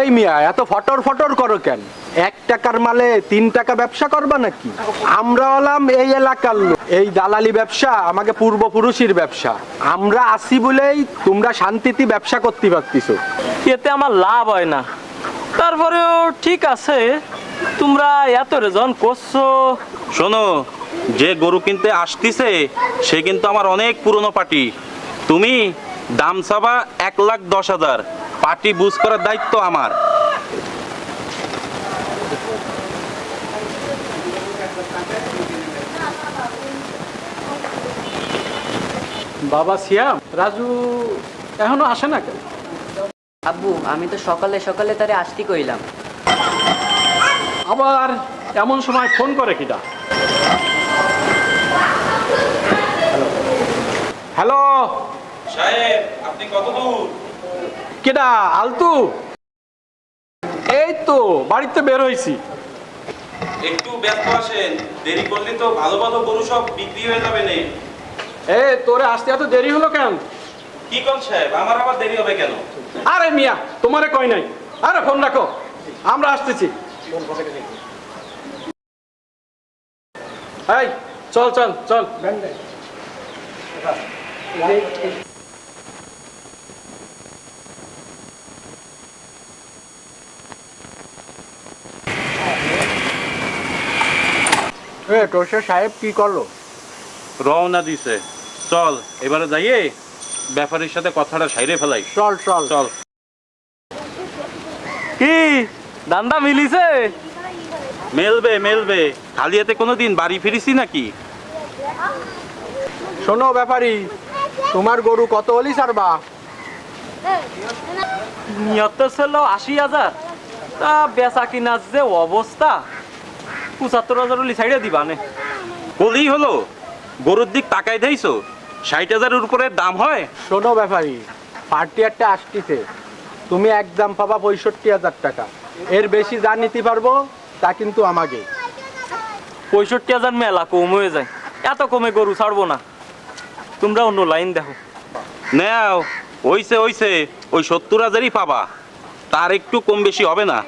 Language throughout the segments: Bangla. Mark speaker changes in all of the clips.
Speaker 1: এই মিয়া এত ফটর ফটর করো কেন? এক টাকার মালে তিন টাকা ব্যবসা করবা নাকি? আমরা হলাম এই এলাকার লোক। এই দালালি ব্যবসা আমাকে পূর্বপুরুষের ব্যবসা। আমরা আসি বলেই তোমরা শান্তিতে ব্যবসা করতে পারতিছো।
Speaker 2: এতে আমার লাভ হয় না। তারপরেও ঠিক আছে তোমরা এত রেজন করছ।
Speaker 3: শোনো যে গরু কিনতে আসতিছে সে কিন্তু আমার অনেক পুরনো পার্টি তুমি দাম চাবা এক লাখ দশ হাজার। পার্টি বুঝ করার দায়িত্ব আমার।
Speaker 4: বাবা সিয়াম রাজু এখনও আসে না কেন?
Speaker 5: আব্বু আমি তো সকালে সকালে তারে আসতে কইলাম।
Speaker 4: আবার এমন সময় ফোন করে কিটা হ্যালো।
Speaker 3: সাহেব আপনি কত দূর?
Speaker 4: কেডা আলতু? এই তো বাড়িতে বের হয়েছি
Speaker 3: একটু ব্যস্ত আসেন দেরি করলে তো ভালো ভালো গরু সব বিক্রি হয়ে যাবে না।
Speaker 4: এ তোরে আসতে এত দেরি হলো কেন?
Speaker 3: কি কোন সাহেব আমার আবার দেরি হবে কেন?
Speaker 4: আরে মিয়া তোমারে কই নাই। আরে ফোন রাখো আমরা আসতেছি। এই চল চল চল।
Speaker 1: এ তোষে সাহেব কি করল?
Speaker 3: রওনা দিছে। চল এবারে যাইয়ে ব্যাপারীর সাথে কথাটা সাইরে ফেলাই।
Speaker 1: চল চল।
Speaker 3: চল।
Speaker 2: কি? দান্দা মিলিছে?
Speaker 3: মেলবে মেলবে। খালি এতে কোনোদিন বাড়ি ফিরিছি নাকি?
Speaker 1: শোনো ব্যাপারী তোমার গরু কত হলি সারবা
Speaker 2: নিয়ত ছিল আশি হাজার। তা বেচা কিনার যে অবস্থা। পঁচাত্তর হাজার হলি সাইডে দিবা নে।
Speaker 3: বলেই হলো। গরুর দিক তাকাই দেইছো। ষাট হাজারের উপরে দাম হয়?
Speaker 1: শোনো ব্যাপারী পার্টি একটা আসতেছে। তুমি একদম পাবা পঁয়ষট্টি হাজার টাকা। এর বেশি যা নিতে পারব তা কিন্তু আমাকে।
Speaker 2: পঁয়ষট্টি হাজার মেলা কম হয়ে যায়। এত কমে গরু ছাড়বো না। তোমরা অন্য লাইন দেখো।
Speaker 3: নেও ওইছে ওইছে ওই সত্তর হাজারই পাবা। তার একটু কম বেশি হবে না।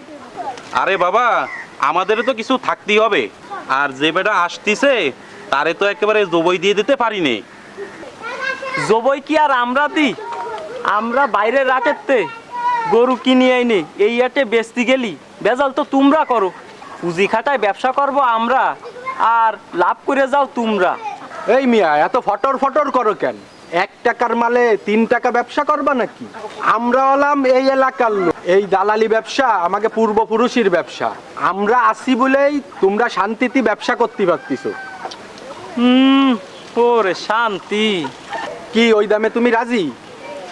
Speaker 3: আরে বাবা আমাদের তো কিছু থাকতেই হবে। আর যে বেটা আসতিছে তারে তো একেবারে জবই দিয়ে দিতে পারিনি।
Speaker 2: জবই কি আর আমরা দিই? আমরা বাইরে রাখেতে গরু কিনে আইনি এই আটে বেচতে গেলি। বেজাল তো তোমরা করো। পুঁজি খাটায় ব্যবসা করব আমরা আর লাভ করে যাও তোমরা।
Speaker 1: এই মিয়া এত ফটর ফটর করো কেন? এক টাকার মালে তিন টাকা ব্যবসা করবা নাকি? আমরা হলাম এই এলাকার লোক। এই দালালি ব্যবসা আমাকে পূর্বপুরুষের ব্যবসা। আমরা আসি বলেই তোমরা শান্তিতে ব্যবসা করতে পারতিছো।
Speaker 2: হুম ওরে শান্তি।
Speaker 1: কি ওই দামে তুমি রাজি?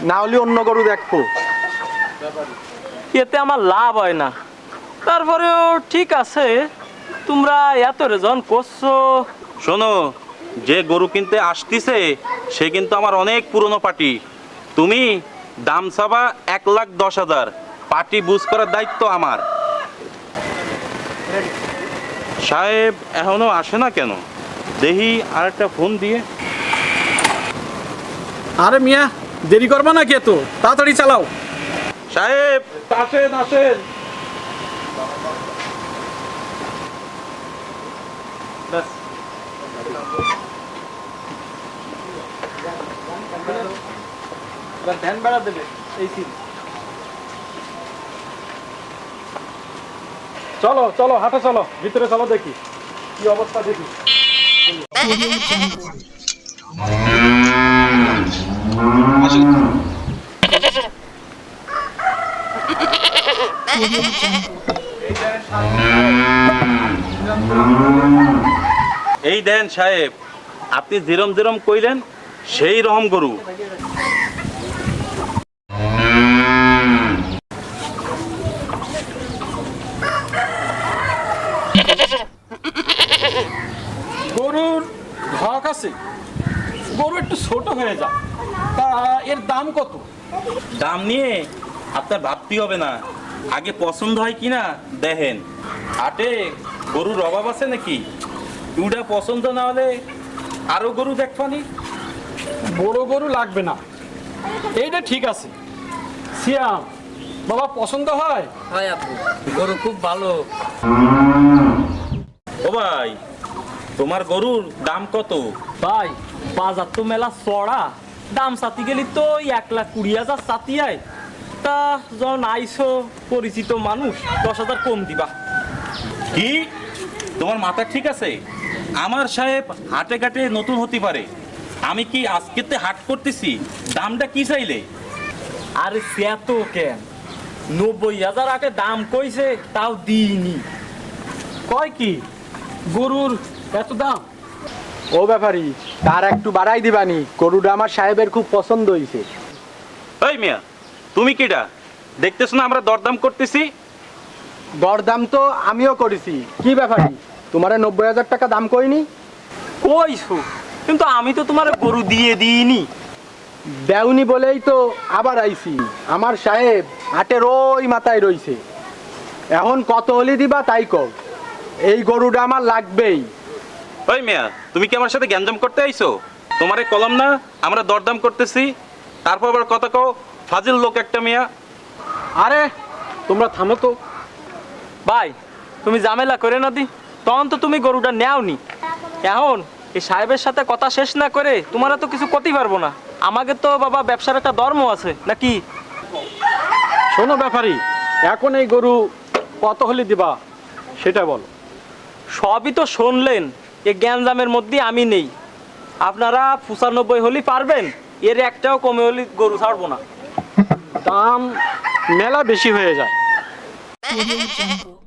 Speaker 1: না হলে অন্য গরু দেখো
Speaker 2: এতে আমার লাভ হয় না। তারপরেও ঠিক আছে তোমরা এত রেজন করছ।
Speaker 3: শোনো যে গরু কিনতে আসতিছে সে কিন্তু আমার অনেক পুরনো পার্টি তুমি দাম চাবা এক লাখ দশ হাজার। পার্টি বুঝ করার দায়িত্ব আমার। সাহেব এখনও আসে না কেন? দেখি আর একটা ফোন দিয়ে।
Speaker 4: আরে মিয়া দেরি করব না কে তো তাড়াতাড়ি চালাও।
Speaker 3: সাহেব আসেন আসেন।
Speaker 4: ব্যাস। এবার ধ্যান বেড়া দেবে এই সিন চলো চলো হাঁটো চলো ভিতরে চলো দেখি কি অবস্থা দেখি।
Speaker 3: এই দেন সাহেব আপনি যেরম যেরম কইলেন সেই রকম গরু
Speaker 4: গরুর ধক আছে। গরু একটু ছোট হয়ে যায় তা এর দাম কত?
Speaker 3: দাম নিয়ে আপনার ভাবতে হবে না। আগে পছন্দ হয় কিনা দেখেন। হাটে গরুর অভাব আছে নাকি? দুটা পছন্দ না হলে আরও গরু দেখবানি?
Speaker 4: বড় গরু লাগবে না। এইটা ঠিক আছে। সিয়াম বাবা পছন্দ হয়?
Speaker 5: হয় আব্বু
Speaker 2: গরু খুব ভালো।
Speaker 3: ও ভাই তোমার গরুর দাম কত?
Speaker 2: ভাই বাজার তো মেলা চড়া। দাম সাতি গেলি তো এক লাখ কুড়ি হাজার সাতি আয়। তা যখন আইসো পরিচিত মানুষ দশ হাজার কম দিবা।
Speaker 3: কি? তোমার মাথা ঠিক আছে? আমার সাহেব হাটে ঘাটে নতুন হতে পারে। আমি কি আজকেতে হাট করতেছি? দামটা কি চাইলে?
Speaker 2: আরে সে তো কেন? নব্বই হাজার আগে দাম কইছে তাও দিইনি।
Speaker 4: কয় কি? গরুর এত দাম?
Speaker 1: ও ব্যাপারী তার একটু বাড়াই দিবানি। গরুটা আমার সাহেবের খুব পছন্দ হয়েছে
Speaker 3: ওই মিয়া তুমি কিটা দেখতেছো না আমরা দরদাম করতেছি?
Speaker 1: দরদাম তো আমিও করেছি। কি ব্যাপারী? তোমার নব্বই হাজার টাকা দাম কইনি?
Speaker 2: কইছো কিন্তু আমি তো তোমার গরু দিয়ে দিইনি।
Speaker 1: দেওনি বলেই তো আবার আইছি। আমার সাহেব হাটের ওই মাথায় রইছে। এখন কত হলি দিবা তাই কও। এই গরুটা আমার লাগবেই।
Speaker 3: ওই মিয়া তুমি কি আমার সাথে গ্যাঞ্জাম করতে আইছো? তোমারে কলম না আমরা দরদাম করতেছি। তারপর আবার কথা কও ফাজিল লোক একটা মিয়া।
Speaker 4: আরে তোমরা থামো তো।
Speaker 2: ভাই তুমি ঝামেলা করে না দি। তখন তো তুমি গরুটা নেওনি। এখন এই সাহেবের সাথে কথা শেষ না করে তোমারা তো কিছু করতেই পারব না। আমাকে তো বাবা ব্যবসার একটা ধর্ম আছে নাকি?
Speaker 4: শোনো ব্যাপারী এখন এই গরু কত হলে দিবা সেটা বলো।
Speaker 2: সবই তো শুনলেন এ জ্ঞানজামের মধ্যে আমি নেই। আপনারা পঁচানব্বই হলি পারবেন এর একটাও কমে হলি গরু ছাড়বো না।
Speaker 4: দাম মেলা বেশি হয়ে যায়।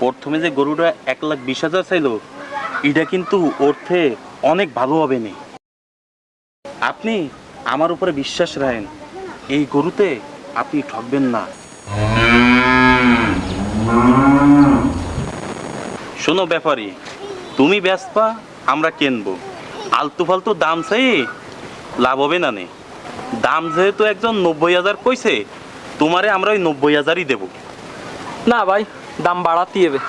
Speaker 3: প্রথমে যে গরুটা এক লাখ বিশ হাজার চাইলো, এটা কিন্তু অর্থে অনেক ভালো হবে না। আপনি আমার উপরে বিশ্বাস রাখেন, এই গরুতে আপনি ঠকবেন না। শোনো ব্যাপারী, তুমি ব্যস্পা আমরা কিনবো। আলতু ফালতু দাম চাই লাভ হবে না নে। দাম যেহেতু একজন নব্বই হাজার কইছে তোমারে আমরা ওই নব্বই হাজারই দেবো।
Speaker 2: না ভাই দাম বাড়াতে হবে।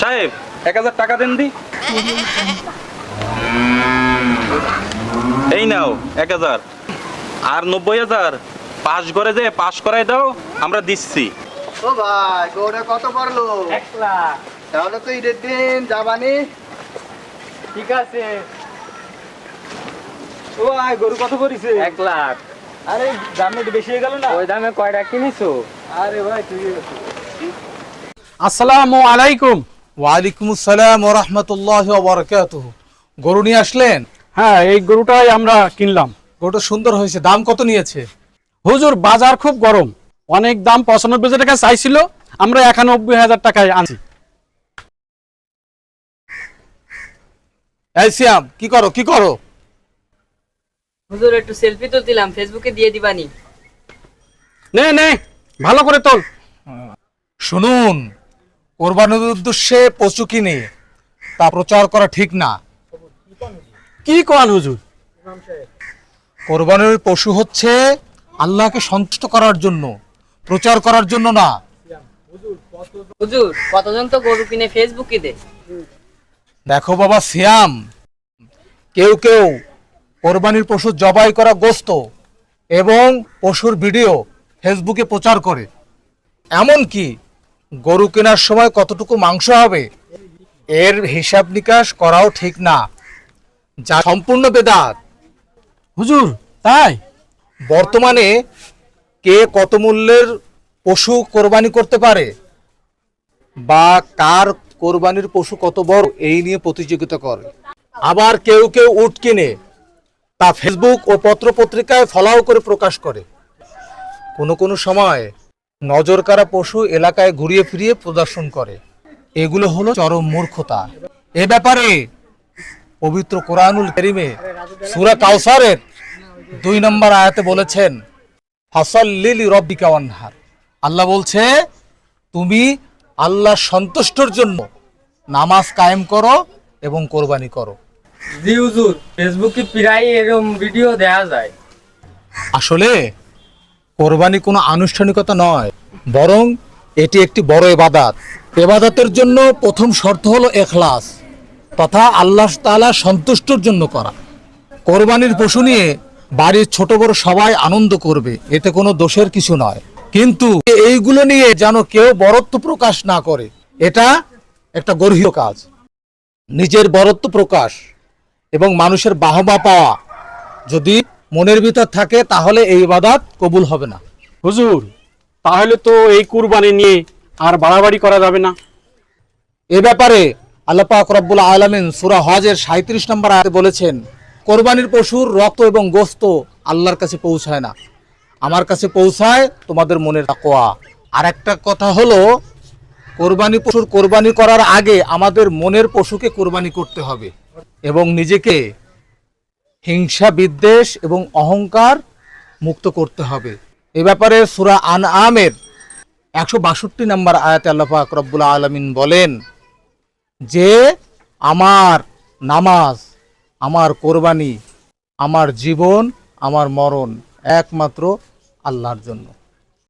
Speaker 3: সাহেব এক হাজার টাকা দেন দি। এই নাও এক হাজার। আর নব্বই হাজার পাশ করে যে পাশ করাই দাও আমরা দিচ্ছি।
Speaker 1: ও ভাই গরুটা কত পড়ল?
Speaker 2: এক লাখ।
Speaker 1: তাহলে তো ঈদের দিন যাবানি
Speaker 2: ঠিক আছে।
Speaker 1: ও ভাই গরু কত করিছে
Speaker 2: এক লাখ। আরে দাম বেশি হয়ে গেল না? ওই দামে কয়টা কিনিছো?
Speaker 1: আরে ভাই তুই
Speaker 6: আসসালামু আলাইকুম। ওয়ালাইকুম আসসালাম ও রহমতুল্লাহ বরকাতুহ গরু নিয়ে আসলেন?
Speaker 4: হ্যাঁ এই গরুটাই আমরা কিনলাম।
Speaker 6: গরুটা সুন্দর হয়েছে। দাম কত নিয়েছে?
Speaker 4: হুজুর বাজার খুব গরম। অনেক দাম পঁচানব্বই হাজার টাকা চাইছিল। আমরা একানব্বই হাজার টাকায় আনছি।
Speaker 6: এই সিয়াম কি করো? কি করো?
Speaker 5: হুজুর একটু সেলফি তো দিলাম ফেসবুকে দিয়ে দিবানি।
Speaker 4: নে নে ভালো করে তোল।
Speaker 6: শুনুন কোরবানির উদ্দেশ্যে পশু কিনে তা প্রচার করা ঠিক না।
Speaker 4: কি কোয়ান হুজুর?
Speaker 6: কোরবানির পশু হচ্ছে আল্লাহকে সন্তুষ্ট করার জন্য প্রচার করার জন্য না।
Speaker 5: হুজুর কতজন তো গরু কিনে ফেসবুকে দে।
Speaker 6: দেখো বাবা সিয়াম। কেউ কেউ কোরবানির পশু জবাই করা গোস্ত এবং পশুর ভিডিও ফেসবুকে প্রচার করে। এমন কি গরু কেনার সময় কতটুকু মাংস হবে এর হিসাব নিকাশ করাও ঠিক না। যা সম্পূর্ণ বেদাত।
Speaker 4: হুজুর তাই?
Speaker 6: বর্তমানে কে কত মূল্যের পশু কোরবানি করতে পারে বা কার কোরবানির পশু কত বড় এই নিয়ে প্রতিযোগিতা করে। আবার কেউ কেউ উট কিনে তা ফেসবুক ও পত্র পত্রিকায় ফলাও করে প্রকাশ করে। কোনো কোনো সময় নজর কারা পশু এলাকায় ঘুরিয়ে ফিরিয়ে প্রদর্শন করে। এগুলো হলো চরম মূর্খতা। এ ব্যাপারে পবিত্র কোরআনুল করিমে সুরা কাউসারের দুই নম্বর আয়াতে বলেছেন ফাসাল্লিলি রব্বিকা ওয়ানহার। আল্লাহ বলছে, তুমি আল্লাহ সন্তুষ্টর জন্য নামাজ কায়েম করো এবং কোরবানি করো।
Speaker 2: জি ফেসবুকে প্রায় এরকম ভিডিও দেয়া যায়।
Speaker 6: আসলে, কোরবানি কোনো আনুষ্ঠানিকতা নয়, বরং এটি একটি বড় এবাদাত এবাদাতের জন্য প্রথম শর্ত হলো এখলাস, তথা আল্লাহ তাআলা সন্তুষ্টর জন্য করা। কোরবানির পশু নিয়ে বাড়ির ছোট বড় সবাই আনন্দ করবে, এতে কোনো দোষের কিছু নয়। কিন্তু এইগুলো নিয়ে যেন কেউ বরত্ব প্রকাশ না করে, এটা একটা গর্হীয় কাজ। নিজের বরত্ব প্রকাশ এবং মানুষের বাহবা পাওয়া। যদি মনের ভিতর থাকে তাহলে এই ইবাদত কবুল হবে না।
Speaker 4: হুজুর তাহলে তো এই কুরবানি নিয়ে আর বাড়াবাড়ি করা যাবে না।
Speaker 6: এ ব্যাপারে আল্লাহ পাক রব্বুল আলামিন সূরা হজের 37 নম্বর আয়াতে বলেছেন কোরবানির পশুর রক্ত এবং গোস্ত আল্লাহর কাছে পৌঁছায় না। আমার কাছে পৌঁছায় তোমাদের মনের তাকওয়া। আর একটা কথা হলো কোরবানি পশুর কোরবানি করার আগে আমাদের মনের পশুকে কোরবানি করতে হবে। এবং নিজেকে হিংসা, বিদ্বেষ এবং অহংকার মুক্ত করতে হবে। এ ব্যাপারে সুরা আন আমের একশো বাষট্টি নম্বর আয়াতে আল্লাহ পাক রব্বুল আলমিন বলেন, যে আমার নামাজ, আমার কোরবানি, আমার জীবন, আমার মরণ একমাত্র আল্লাহর জন্য।